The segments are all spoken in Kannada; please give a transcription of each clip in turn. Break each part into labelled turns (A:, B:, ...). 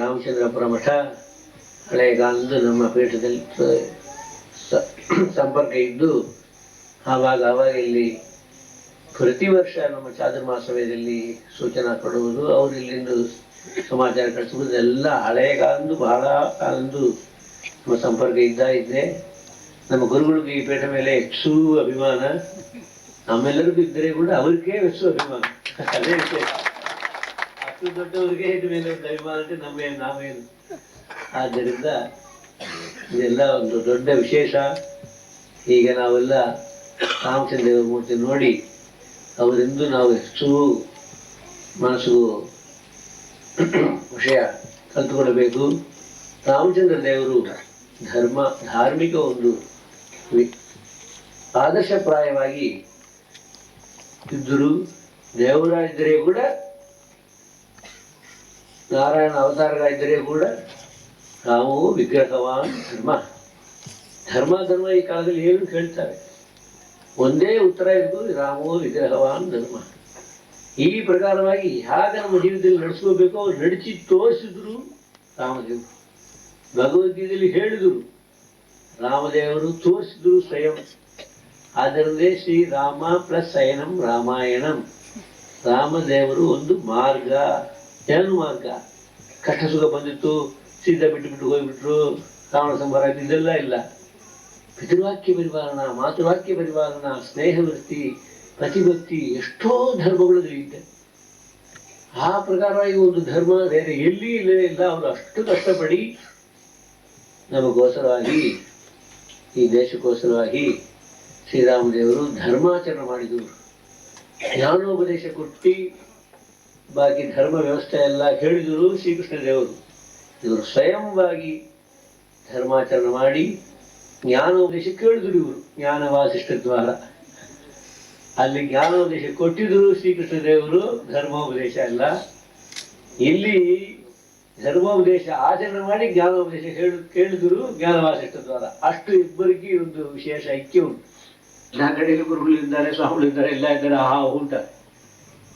A: ರಾಮಚಂದ್ರಪುರ ಮಠ ಹಳೆಗಾಲದ ನಮ್ಮ ಪೀಠದಲ್ಲಿ ಸಂಪರ್ಕ ಇದ್ದು, ಆವಾಗ ಆವಾಗ ಇಲ್ಲಿ ಪ್ರತಿ ವರ್ಷ ನಮ್ಮ ಚಾತುರ್ಮಾಸ ಸಮಯದಲ್ಲಿ ಸೂಚನಾ ಕೊಡುವುದು, ಅವರು ಇಲ್ಲಿಂದ ಸಮಾಚಾರ ಕಳಿಸುವುದು ಎಲ್ಲ ಹಳೆಯ ಕಾಲದ್ದು ಬಹಳ ಕಾಲದ್ದು ನಮ್ಮ ಸಂಪರ್ಕ ಇದ್ದ ಇದ್ದೆ. ನಮ್ಮ ಗುರುಗಳಿಗೆ ಈ ಪೀಠ ಮೇಲೆ ಹೆಚ್ಚು ಅಭಿಮಾನ. ನಮ್ಮೆಲ್ಲರಿಗೂ ಇದ್ದರೆ ಕೂಡ ಅವ್ರಿಗೆ ಹೆಚ್ಚು ಅಭಿಮಾನ. ಅದೇ ವಿಶೇಷ. ಅಷ್ಟು ದೊಡ್ಡವರಿಗೆ ಇದ್ರ ಮೇಲೆ ಒಂದು ಅಭಿಮಾನ ನಾವೇನು? ಆದ್ದರಿಂದ ಇದೆಲ್ಲ ಒಂದು ದೊಡ್ಡ ವಿಶೇಷ. ಈಗ ನಾವೆಲ್ಲ ರಾಮಚಂದ್ರ ಮೂರ್ತಿ ನೋಡಿ ಅವರಿಂದ ನಾವು ಹೆಚ್ಚು ಮನಸ್ಸು ವಿಷಯ ಕಲ್ತುಕೊಳ್ಳಬೇಕು ರಾಮಚಂದ್ರ ದೇವರು ಧರ್ಮ, ಧಾರ್ಮಿಕ ಒಂದು ಆದರ್ಶಪ್ರಾಯವಾಗಿ ಇದ್ದರು. ದೇವರಾಗಿದ್ದರೆ ಕೂಡ ನಾರಾಯಣ ಅವತಾರರಾಗಿದ್ದರೆ ಕೂಡ ರಾಮವು ವಿಗ್ರಹವಾನ್ ಧರ್ಮ. ಧರ್ಮ ಧರ್ಮ ಈ ಕಾಲದಲ್ಲಿ ಏನು ಕೇಳ್ತಾರೆ? ಒಂದೇ ಉತ್ತರ ಇದ್ದು ರಾಮೋ ವಿಗ್ರಹವಾನ್ ಧರ್ಮ. ಈ ಪ್ರಕಾರವಾಗಿ ಹೇಗೆ ನಮ್ಮ ಜೀವಿತದಲ್ಲಿ ನಡೆಸ್ಕೋಬೇಕೋ, ನಡಿಸಿ ತೋರಿಸಿದ್ರು ರಾಮದೇವರು. ಭಗವದ್ಗೀತೆಯಲ್ಲಿ ಹೇಳಿದರು, ರಾಮದೇವರು ತೋರಿಸಿದ್ರು ಸ್ವಯಂ. ಅದರಲ್ಲೇ ಶ್ರೀರಾಮ ಪ್ಲಸ್ ಅಯನಂ ರಾಮಾಯಣಂ. ರಾಮದೇವರು ಒಂದು ಮಾರ್ಗ. ಏನು ಮಾರ್ಗ. ಕಷ್ಟ ಸುಖ ಬಂದಿತ್ತು ಸೀದಾ ಬಿಟ್ಟು ಬಿಟ್ಟು ಹೋಗ್ಬಿಟ್ರು, ರಾವಣ ಸಂಬಾರ ಇದೆಲ್ಲ ಇಲ್ಲ. ಪಿತೃವಾಕ್ಯ ಪರಿಪಾಲನ ಮಾತೃವಾಕ್ಯ ಪರಿಪಾಲನ ಸ್ನೇಹವೃತ್ತಿ ಪ್ರತಿಭಕ್ತಿ, ಎಷ್ಟೋ ಧರ್ಮಗಳು ಇದೆ. ಆ ಪ್ರಕಾರವಾಗಿ ಒಂದು ಧರ್ಮ ಬೇರೆ ಎಲ್ಲಿ ಇಲ್ಲೇ ಇಲ್ಲ, ಅವರು ಅಷ್ಟು ಕಷ್ಟಪಡಿ ನಮಗೋಸರವಾಗಿ ಈ ದೇಶಕ್ಕೋಸರವಾಗಿ ಶ್ರೀರಾಮದೇವರು ಧರ್ಮಾಚರಣೆ ಮಾಡಿದರು ಜ್ಞಾನೋಪದೇಶ ಕೊಟ್ಟು ಬಾಕಿ ಧರ್ಮ ವ್ಯವಸ್ಥೆ ಎಲ್ಲ ಹೇಳಿದರು ಶ್ರೀಕೃಷ್ಣ ದೇವರು ಇವರು ಸ್ವಯಂವಾಗಿ ಧರ್ಮಾಚರಣೆ ಮಾಡಿ ಜ್ಞಾನೋಪದೇಶ ಕೇಳಿದ್ರು ಇವರು ಜ್ಞಾನ ವಾಸಿಷ್ಠ ದ್ವಾರ. ಅಲ್ಲಿ ಜ್ಞಾನೋಪದೇಶ ಕೊಟ್ಟಿದ್ರು ಶ್ರೀಕೃಷ್ಣ ದೇವರು ಧರ್ಮೋಪದೇಶ ಅಲ್ಲ ಇಲ್ಲಿ ಧರ್ಮೋಪದೇಶ ಆಚರಣೆ ಮಾಡಿ ಜ್ಞಾನೋಪದೇಶ ಹೇಳು, ಕೇಳಿದ್ರು ಜ್ಞಾನ ವಾಸಿಷ್ಠ ದ್ವಾರ. ಅಷ್ಟು ಇಬ್ಬರಿಗೆ ಒಂದು ವಿಶೇಷ ಐಕ್ಯ ಉಂಟು. ನಾ ಕಡೆಯಲ್ಲಿ ಗುರುಗಳಿದ್ದಾರೆ, ಸ್ವಾಮಿಗಳಿದ್ದಾರೆ, ಎಲ್ಲ ಇದ್ದಾರೆ ಆ ಉಂಟ.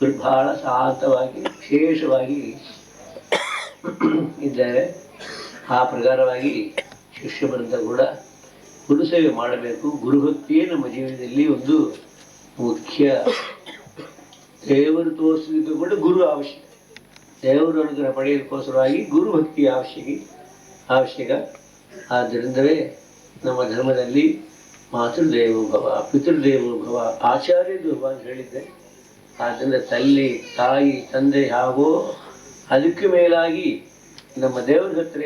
A: ಇವರು ಬಹಳ ಶಾಂತವಾಗಿ, ವಿಶೇಷವಾಗಿ ಇದ್ದಾರೆ. ಆ ಪ್ರಕಾರವಾಗಿ ಶಿಷ್ಯ ಬಂದ ಕೂಡ ಗುರುಸೇವೆ ಮಾಡಬೇಕು. ಗುರುಭಕ್ತಿಯೇ ನಮ್ಮ ಜೀವನದಲ್ಲಿ ಒಂದು ಮುಖ್ಯ ದೇವರು ತೋರಿಸಿದ್ದು ಕೂಡ ಗುರು ಅವಶ್ಯಕ. ದೇವರ ಅನುಗ್ರಹ ಪಡೆಯಲಿಕ್ಕೋಸ್ಕರವಾಗಿ ಗುರುಭಕ್ತಿ ಅವಶ್ಯಕ ಅವಶ್ಯಕ. ಆದ್ದರಿಂದಲೇ ನಮ್ಮ ಧರ್ಮದಲ್ಲಿ ಮಾತೃದೇವೋ ಭವ, ಪಿತೃದೇವೋ ಭವ, ಆಚಾರ್ಯ ಅಂತ ಹೇಳಿದ್ದೆ. ಆದ್ದರಿಂದ ತಲ್ಲಿ ತಾಯಿ, ತಂದೆ ಹಾಗೂ ಅದಕ್ಕೆ ಮೇಲಾಗಿ ನಮ್ಮ ದೇವರ ಹತ್ರ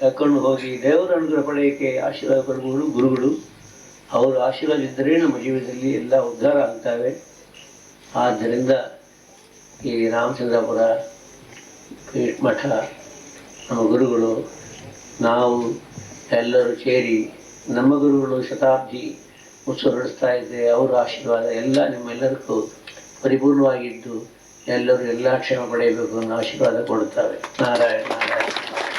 A: ತಕ್ಕೊಂಡು ಹೋಗಿ ದೇವರ ಅನುಗ್ರಹ ಪಡೆಯೋಕ್ಕೆ ಆಶೀರ್ವಾದ ಪಡೆಯುವುದು ಗುರುಗಳು, ಅವರ ಆಶೀರ್ವಾದ ಇದ್ದರೆ ನಮ್ಮ ಜೀವನದಲ್ಲಿ ಎಲ್ಲ ಉದ್ಧಾರ ಆಗ್ತವೆ. ಆದ್ದರಿಂದ ಈ ರಾಮಚಂದ್ರಪುರ ಮಠ, ನಮ್ಮ ಗುರುಗಳು, ನಾವು ಎಲ್ಲರೂ ಸೇರಿ ನಮ್ಮ ಗುರುಗಳು ಶತಾಬ್ದಿ ಉತ್ಸವ ನಡೆಸ್ತಾ ಇದ್ದೆ ಅವರ ಆಶೀರ್ವಾದ ಎಲ್ಲ ನಿಮ್ಮೆಲ್ಲರಿಗೂ ಪರಿಪೂರ್ಣವಾಗಿದ್ದು ಎಲ್ಲರೂ ಎಲ್ಲ ಕ್ಷೇಮ ಪಡೆಯಬೇಕು ಅನ್ನೋ ಆಶೀರ್ವಾದ ಕೊಡುತ್ತಾರೆ. ನಾರಾಯಣ ನಾರಾಯಣ.